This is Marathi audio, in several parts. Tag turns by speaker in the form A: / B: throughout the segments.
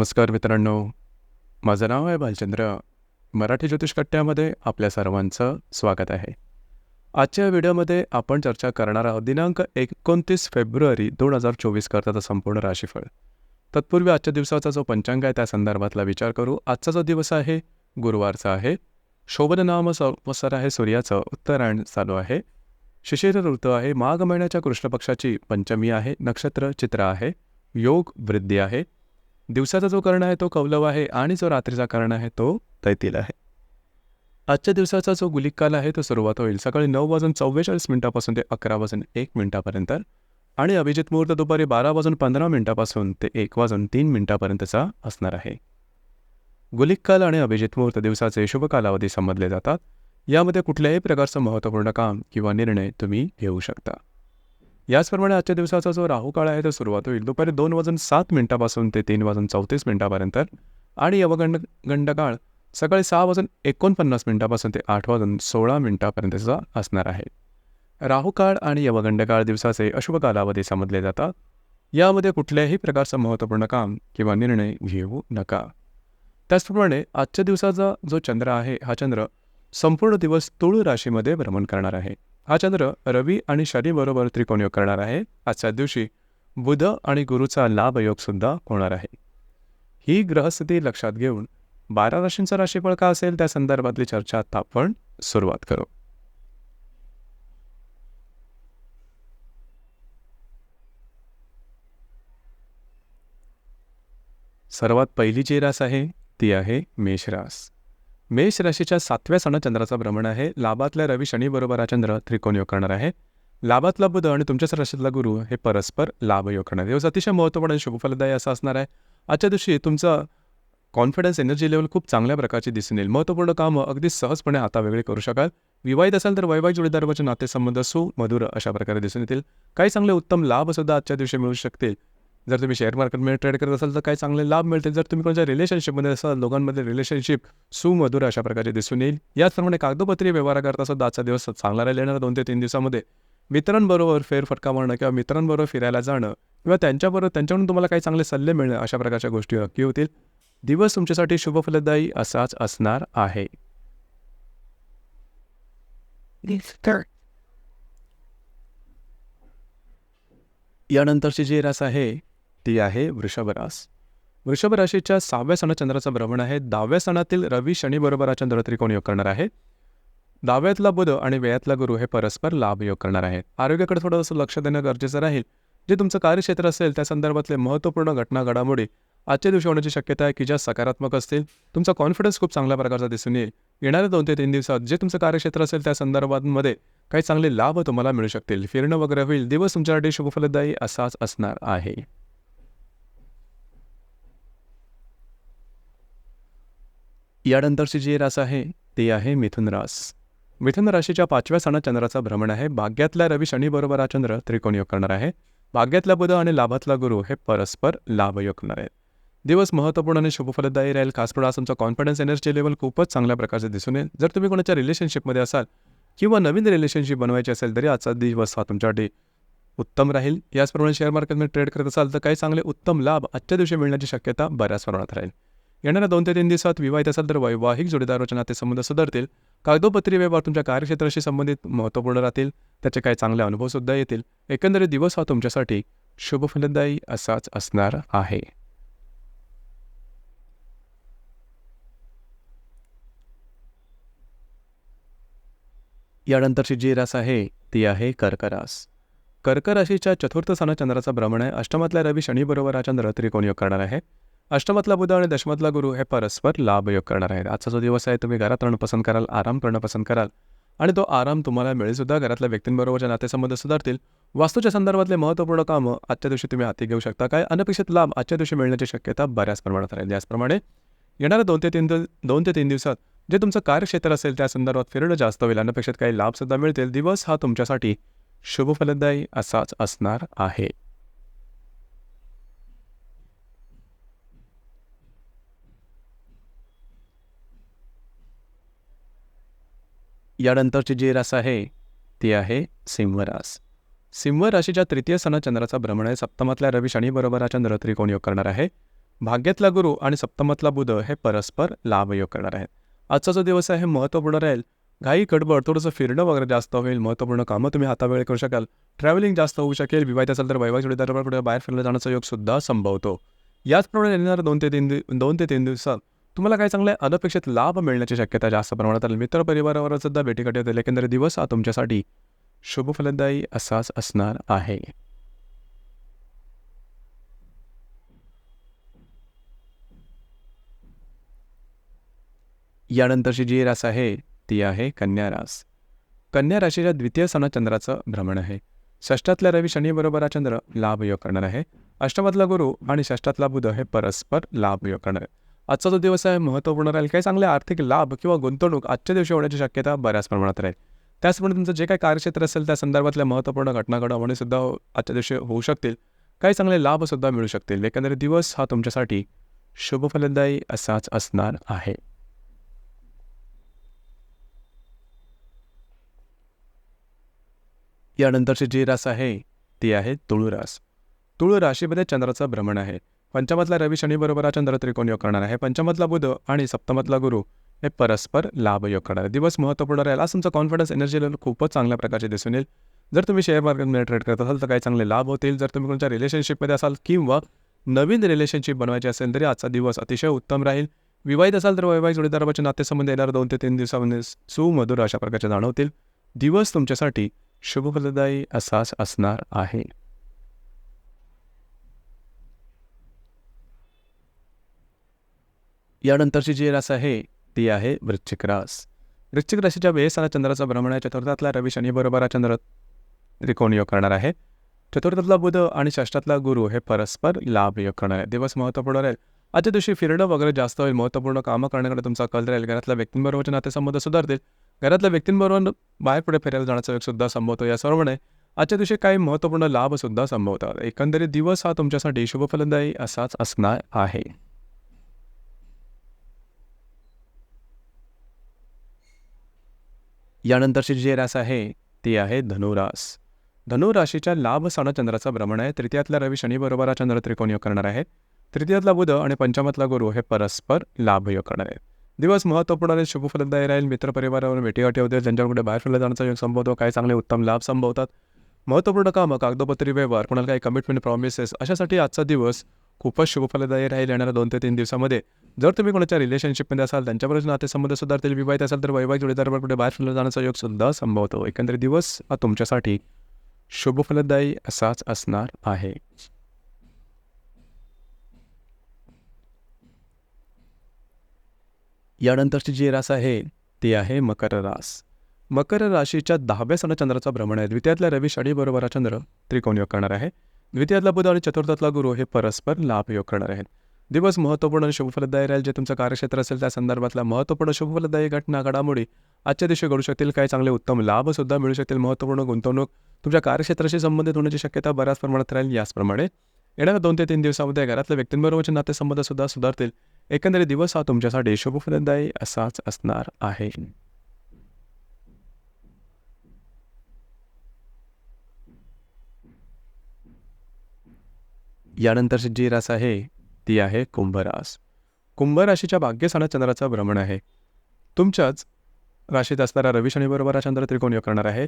A: नमस्कार मित्रांनो. माझं नाव आहे भालचंद्र मराठी ज्योतिष कट्ट्यामध्ये आपल्या सर्वांचं स्वागत आहे. आजच्या व्हिडिओमध्ये आपण चर्चा करणार आहोत दिनांक एकोणतीस फेब्रुवारी दोन हजार चोवीस करताचा संपूर्ण राशीफळ. तत्पूर्वी आजच्या दिवसाचा जो पंचांग आहे त्या संदर्भातला विचार करू. आजचा जो दिवस आहे गुरुवारचा आहे. शोभन नाम संवत्सर आहे सूर्याचं उत्तरायण चालू आहे. शिशिर ऋतू आहे माघ महिन्याच्या कृष्णपक्षाची पंचमी आहे नक्षत्र चित्र आहे योग वृद्धी आहे. दिवसाचा जो कर्ण आहे तो कौलव आहे आणि जो रात्रीचा कर्ण आहे तो तैतील आहे. आजच्या दिवसाचा जो गुलिक काल आहे तो सुरुवात होईल. सकाळी नऊ वाजून चव्वेचाळीस मिनिटापासून ते अकरा वाजून एक मिनिटापर्यंत आणि अभिजित मुहूर्त दुपारी बारा वाजून पंधरा मिनिटापासून ते एक वाजून तीन मिनिटापर्यंतचा असणार आहे. गुलिक काल आणि अभिजित मुहूर्त दिवसाचे शुभ कालावधी समजले जातात. यामध्ये कुठल्याही प्रकारचं महत्त्वपूर्ण काम किंवा निर्णय तुम्ही घेऊ शकता. याचप्रमाणे आजच्या दिवसाचा जो राहू काळ आहे तो सुरुवात होईल. दुपारी दोन वाजून सात मिनिटापासून ते तीन वाजून चौतीस मिनिटापर्यंत आणि यवगंड गंडकाळ सकाळी सहा वाजून एकोणपन्नास मिनिटापासून ते आठ वाजून सोळा मिनिटापर्यंतचा असणार आहे. राहू काळ आणि यवगंड काळ दिवसाचे अशुभ कालावधी समजले जातात. यामध्ये कुठल्याही प्रकारचं महत्त्वपूर्ण काम किंवा निर्णय घेऊ नका. त्याचप्रमाणे आजच्या दिवसाचा जो चंद्र आहे हा चंद्र संपूर्ण दिवस तुळ राशीमध्ये भ्रमण करणार आहे. हा चंद्र रवी आणि शनीबरोबर त्रिकोणयोग करणार आहे. आजच्या दिवशी बुध आणि गुरुचा लाभयोग सुद्धा होणार आहे. ही ग्रहस्थिती लक्षात घेऊन बारा राशींचं राशीफळ का असेल त्या संदर्भातली चर्चा आता आपण सुरुवात करू. सर्वात पहिली जी रास आहे ती आहे मेषरास मेष राशीच्या सातव्या सणा चंद्राचा भ्रमण आहे. लाभातल्या रवी शनीबरोबर हा चंद्र त्रिकोणयोग करणार आहे. लाभातला बुध आणि तुमच्याच राशीतला गुरु हे परस्पर लाभयोग करणार दिवस अतिशय महत्त्वपूर्ण आणि शुभफलदायी असं असणार आहे. आजच्या दिवशी तुमचा कॉन्फिडन्स एनर्जी लेवल खूप चांगल्या प्रकारची दिसून येईल. महत्त्वपूर्ण कामं अगदी सहजपणे आता वेगळी करू शकाल. विवाहित असाल तर वैवाहिक जोडीदाराचे नातेसंबंध सुमधुर अशा प्रकारे दिसून येतील. काही चांगले उत्तम लाभसुद्धा आजच्या दिवशी मिळू शकतील. जर तुम्ही शेअर मार्केटमध्ये ट्रेड करत असाल तर काही चांगले लाभ मिळतील. जर तुम्ही कोणत्या रिलेशनशिपमध्ये असाल दोघांमध्ये रिलेशनशिप सुमधुर अशा प्रकारे दिसून येईल. याचप्रमाणे कागदोपत्री व्यवहार करता सुद्धा आजचा दिवस चांगला राहील येणाऱ्या दोन ते तीन दिवसामध्ये मित्रांबरोबर फेरफटका मारणं किंवा मित्रांबरोबर फिरायला जाणं किंवा त्यांच्याबरोबर त्यांच्याकडून तुम्हाला काही चांगले सल्ले मिळणं अशा प्रकारच्या गोष्टी नक्की होतील. दिवस तुमच्यासाठी शुभफलदायी असाच असणार आहे. यानंतरची जी रास आहे ती आहे वृषभरास वृषभ राशीच्या सहाव्या सणात चंद्राचं भ्रमण आहे. दहाव्या सणातील रवी शनीबरोबर चंद्र त्रिकोण योग करणार आहे? दहाव्यातला बुध आणि वेळातला गुरु हे परस्पर लाभ योग करणार आहेत. आरोग्याकडे थोडंसं लक्ष देणं गरजेचं राहील. जे तुमचं कार्यक्षेत्र असेल त्या संदर्भातले महत्त्वपूर्ण घटना घडामोडी आजच्या दिवशी होण्याची शक्यता आहे की ज्या सकारात्मक असतील तुमचा कॉन्फिडन्स खूप चांगल्या प्रकारचा दिसून येईल. येणाऱ्या दोन ते तीन दिवसात जे तुमचं कार्यक्षेत्र असेल त्या संदर्भांमध्ये काही चांगले लाभ तुम्हाला मिळू शकतील. फिरणं वगैरे होईल. दिवस तुमच्यासाठी शुभफलदायी असाच असणार आहे. यानंतरची जी रास आहे ती आहे मिथुन रास. मिथुन राशीच्या पाचव्या सणात चंद्राचा भ्रमण आहे. भाग्यातल्या रवी शनीबरोबर हा चंद्र त्रिकोणयोग करणार आहे. भाग्यातला बुध आणि लाभातला गुरु हे परस्पर लाभयोग करणार आहेत. दिवस महत्त्वपूर्ण आणि शुभफलदायी राहील. खास करून आज तुमचा कॉन्फिडन्स एनर्जी लेवल खूपच चांगल्या प्रकारचे दिसून येईल. जर तुम्ही कोणाच्या रिलेशनशिपमध्ये असाल किंवा नवीन रिलेशनशिप बनवायची असेल तरी आजचा दिवस हा तुमच्यासाठी उत्तम राहील. याचप्रमाणे शेअर मार्केटमध्ये ट्रेड करत असाल तर काही चांगले उत्तम लाभ आजच्या दिवशी मिळण्याची शक्यता बऱ्याच प्रमाणात राहील. येणाऱ्या दोन ते तीन दिवसात विवाहित असाल तर वैवाहिक जोडीदाराच्या नातेसंबंध सुधारतील. कागदोपत्री व्यवहार तुमच्या कार्यक्षेत्राशी संबंधित महत्त्वपूर्ण राहतील. त्याचे काही चांगले अनुभवसुद्धा येतील. एकंदरीत दिवस हा तुमच्यासाठी शुभफलदायी असाच असणार आहे. यानंतरची जी रास आहे ती आहे कर्करास. कर्क राशीच्या चतुर्थ स्थानात चंद्राचा भ्रमण आहे. अष्टमातल्या रवी शनीबरोबर हा चंद्र त्रिकोण योग करणार आहे. अष्टमातला बुध आणि दशमातला गुरु हे परस्पर लाभयोग करणार आहेत. आजचा जो दिवस आहे तुम्ही घरात राहणं पसंत कराल आराम करणं पसंत कराल. आणि तो आराम तुम्हाला मिळेलसुद्धा. घरातल्या व्यक्तींबरोबरच्या नातेसंबंध सुधारतील. वास्तूच्या संदर्भातले महत्त्वपूर्ण कामं आजच्या दिवशी तुम्ही हाती घेऊ शकता. काय अनपेक्षित लाभ आजच्या दिवशी मिळण्याची शक्यता बऱ्याच प्रमाणात राहील. याचप्रमाणे येणाऱ्या दोन ते तीन दोन ते तीन दिवसात जे तुमचं कार्यक्षेत्र असेल त्या संदर्भात फिरणं जास्त होईल. अनपेक्षित काही लाभसुद्धा मिळतील. दिवस हा तुमच्यासाठी शुभफलदायी असाच असणार आहे. यानंतरची जे रास आहे ती आहे सिंहरास. सिंह राशीच्या तृतीय सणचंद्राचा चंद्राचा भ्रमण आहे. सप्तमातल्या रवी शनीबरोबर हा चंद्र त्रिकोण योग करणार आहे. भाग्यातला गुरु आणि सप्तमातला बुध हे परस्पर लाभयोग करणार आहेत. आजचा जो दिवस आहे महत्त्वपूर्ण राहील. घाई गडबड थोडंसं फिरणं वगैरे जास्त होईल. महत्त्वपूर्ण कामं तुम्ही हातावेळ करू शकाल. ट्रॅव्हलिंग जास्त होऊ शकेल. विवाहित असेल तर वैवाहिक जोडीदारावर कुठे बाहेर फिरलं जाण्याचा योग सुद्धा संभवतो. याचप्रमाणे येणाऱ्या दोन ते तीन दिव दोन ते तीन दिवसात तुम्हाला काही चांगले अनपेक्षित लाभ मिळण्याची शक्यता जास्त प्रमाणात मित्र मित्रपरिवारावर सुद्धा भेटीगाठी होतील एकंदरीत दिवस हा तुमच्यासाठी शुभफलदायी असाच असणार आहे. यानंतरची जी रास आहे ती आहे कन्या रास. कन्या राशीच्या द्वितीय सणा चंद्राचं भ्रमण आहे. षष्ठातल्या रवी शनीबरोबर हा चंद्र लाभयोग करणार आहे. अष्टमातला गुरु आणि षष्ठातला बुध हे परस्पर लाभयोग करणार आहे. आजचा जो दिवस आहे महत्त्वपूर्ण राहील. काही चांगले आर्थिक लाभ किंवा गुंतवणूक आजच्या दिवशी होण्याची शक्यता बऱ्याच प्रमाणात राहील. त्याचप्रमाणे तुमचं जे काही कार्यक्षेत्र असेल त्या संदर्भातल्या महत्त्वपूर्ण घटना घडवणे सुद्धा आजच्या दिवशी होऊ शकतील. काही चांगले लाभसुद्धा मिळू शकतील. एकंदरीत दिवस हा तुमच्यासाठी शुभफलदायी असाच असणार आहे. यानंतरची जी रास आहे ती आहे तुळू रास तुळू राशीमध्ये चंद्राचं भ्रमण आहे. पंचमातला रवी शनीबरोबर चंद्र त्रिकोण योग करणार आहे? पंचमातला बुध आणि सप्तमातला गुरु हे परस्पर लाभ योग करणार आहे दिवस महत्त्वपूर्ण राहील. आज तुमचा कॉन्फिडन्स एनर्जी लेवल खूपच चांगल्या प्रकारचे दिसून येईल. जर तुम्ही शेअर मार्केटमध्ये ट्रेड करत असाल तर काही चांगले लाभ होतील. जर तुम्ही तुमच्या रिलेशनशिपमध्ये असाल किंवा नवीन रिलेशनशिप बनवायची असेल तरी आजचा दिवस अतिशय उत्तम राहील. विवाहित असाल तर वैवाहिक जोडीदाराचे नातेसंबंध येणार. दोन ते तीन दिवसामध्ये सुमधुर अशा प्रकारचे जाणवतील. दिवस तुमच्यासाठी शुभफलदायी असाच असणार आहे. यानंतरची जी रास आहे ती आहे वृश्चिक रास. वृश्चिक राशीच्या आणि चंद्राचा भ्रमण आहे. चतुर्थातला रवी शनीबरोबर हा चंद्र त्रिकोण योग करणार आहे. चतुर्थातला बुध आणि षष्ठातला गुरु हे परस्पर लाभ योग करणार आहे दिवस महत्त्वपूर्ण राहील. आजच्या दिवशी फिरणं वगैरे जास्त होईल. महत्त्वपूर्ण कामं करण्याकडे तुमचा कल राहील. घरातल्या व्यक्तींबरोबरचे नातेसंबंध सुधारतील. घरातल्या व्यक्तींबरोबर बाहेर पुढे फिरायला जाण्याचा वेगसुद्धा सुद्धा संभवतो या सर्वने आजच्या दिवशी काही महत्त्वपूर्ण लाभसुद्धा संभवतात. एकंदरीत दिवस हा तुमच्यासाठी शुभफलदायी असाच असणार आहे. यानंतरची जी रास आहे ती आहे धनुरास. धनुराशीच्या लाभ चंद्राचा भ्रमण आहे. तृतीयातला रवी शनीबरोबर हा चंद्र त्रिकोण योग करणार आहे. तृतीयातला बुध आणि पंचमातला गुरु हे परस्पर लाभ योग करणार आहेत. दिवस महत्त्वपूर्ण आणि शुभफलदायी राहील. मित्रपरिवारावर भेटीगाठी होते. ज्यांच्याकडे बाहेर फिरला जाण्याचा योग संभवतो काही चांगले उत्तम लाभ संभवतात? महत्त्वपूर्ण कामं कागदोपत्री व्यवहार कोणाला काही कमिटमेंट प्रॉमिसेस अशासाठी आजचा दिवस खूपच शुभफलदायी राहील येणाऱ्या दोन ते तीन दिवसामध्ये. जर तुम्ही कोणाच्या रिलेशनशिपमध्ये असाल त्यांच्याबरोबर नातेसंबंध सुधारतील विवाहित असाल तर वैवाहिक जोडीदारावर कुठे बाहेर फिरला जाण्याचा योग सुद्धा संभवतो. एकंदरीत दिवस हा तुमच्यासाठी शुभफलदायी असाच असणार आहे. यानंतरची जी रास आहे ती आहे मकर रास. मकर राशीच्या दहाव्या सणचंद्राचा भ्रमण आहे. द्वितीयातल्या रवी शनीबरोबर हा चंद्र त्रिकोण योग करणार आहे. द्वितीयातला बुध आणि चतुर्थातला गुरु हे परस्पर लाभ योग करणार आहेत. दिवस महत्त्वपूर्ण आणि शुभफलदायी राहील जे तुमचं कार्यक्षेत्र असेल त्या संदर्भातल्या महत्त्वपूर्ण शुभफलदायी घटना घडामोडी आजच्या दिवशी घडू शकतील. काही चांगले उत्तम लाभसुद्धा मिळू शकतील. महत्त्वपूर्ण गुंतवणूक तुमच्या कार्यक्षेत्राशी संबंधित होण्याची शक्यता बऱ्याच प्रमाणात राहील. याचप्रमाणे येणाऱ्या दोन ते तीन दिवसामध्ये घरातल्या व्यक्तींबरोबरचे नातेसंबंध सुद्धा सुधारतील. एकंदरीत दिवस हा तुमच्यासाठी शुभफलदायी असाच असणार आहे. यानंतरची जी रास आहे ती आहे कुंभरास. कुंभराशीच्या भाग्यस्थानात चंद्राचं भ्रमण आहे. तुमच्याच राशीत असणारा रवी शनीबरोबर हा चंद्र त्रिकोण योग करणार आहे.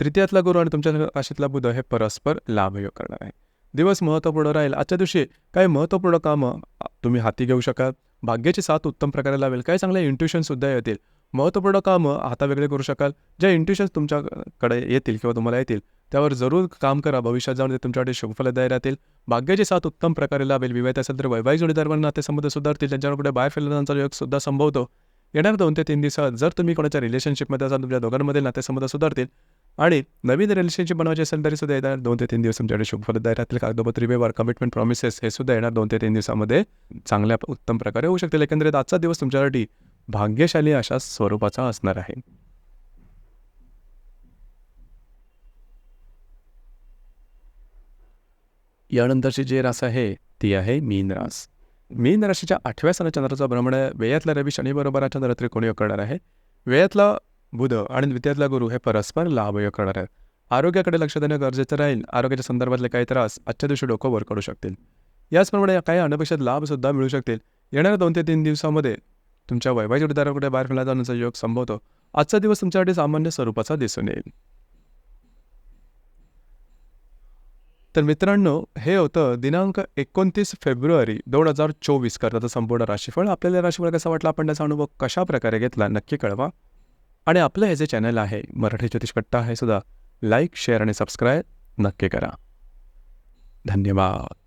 A: तृतीयातला गुरु आणि तुमच्या राशीतला बुध हे परस्पर लाभ योग करणार आहे. दिवस महत्त्वपूर्ण राहील. आजच्या दिवशी काही महत्त्वपूर्ण कामं तुम्ही हाती घेऊ शकाल. भाग्याची साथ उत्तम प्रकारे लावेल. काही चांगल्या इंट्युशनसुद्धा येतील. महत्त्वपूर्ण कामं आता वेगळे करू शकाल. ज्या इंट्युशन्स तुमच्याकडे येतील किंवा तुम्हाला येतील त्यावर जरूर काम करा. भविष्यात जाऊन ते तुमच्यासाठी शुभफलदायी राहतील. भाग्याची साथ उत्तम प्रकारे लाभेल. विवाहित असेल तर वैवाहिक जोडीदार नातेसंबंध सुधारतील. त्यांच्यावर कुठे बाहेर फिल्मांचा योग सुद्धा संभवतो. येणार दोन ते तीन दिवसात जर तुम्ही कोणाच्या रिलेशनशिपमध्ये असाल तुमच्या दोघांमध्ये नातेसंबंध सुधारतील आणि नवीन रिलेशनशिप बनवायची असेल तरी सुद्धा येणार दोन ते तीन दिवस तुमच्याकडे शुभफलदायी राहतील. कागदोपत्री व्यवहार कमिटमेंट प्रॉमिसेस हे सुद्धा येणार. दोन ते तीन दिवसामध्ये चांगल्या उत्तम प्रकारे होऊ शकतील. एकंदरीत आजचा दिवस तुमच्यासाठी भाग्यशाली अशा स्वरूपाचा असणार आहे. यानंतरची जी रास आहे ती आहे मीन रास. मीन राशीच्या आठव्या सणा चंद्राचा भ्रमण आहे वेयातला रवी शनीबरोबर हा चंद्र त्रिकोणी करणार आहे? वेयातला बुध आणि द्वितीयातला गुरु हे परस्पर लाभयोग करणार आहेत. आरोग्याकडे लक्ष देणं गरजेचं राहील. आरोग्याच्या संदर्भातले काही त्रास आजच्या दिवशी डोकं वर करू शकतील. याचप्रमाणे काही अनपेक्षित लाभसुद्धा मिळू शकतील. येणाऱ्या दोन ते तीन दिवसामध्ये तुमच्या वैवाहिक जोडीदाराकडे बाहेर फिरला जाण्याचा योग संभवतो. आजचा दिवस तुमच्यासाठी सामान्य स्वरूपाचा दिसून येईल. तर मित्रांनो हे होतं दिनांक एकोणतीस फेब्रुवारी दोन हजार चोवीस करताचं संपूर्ण राशीफळ आपल्याला राशीफळ कसा वाटला आपण त्याचा अनुभव कशा प्रकारे घेतला नक्की कळवा. आणि आपलं हे जे चॅनल आहे मराठी ज्योतिष कट्टा हे सुद्धा लाईक शेअर आणि सबस्क्राईब नक्की करा. धन्यवाद.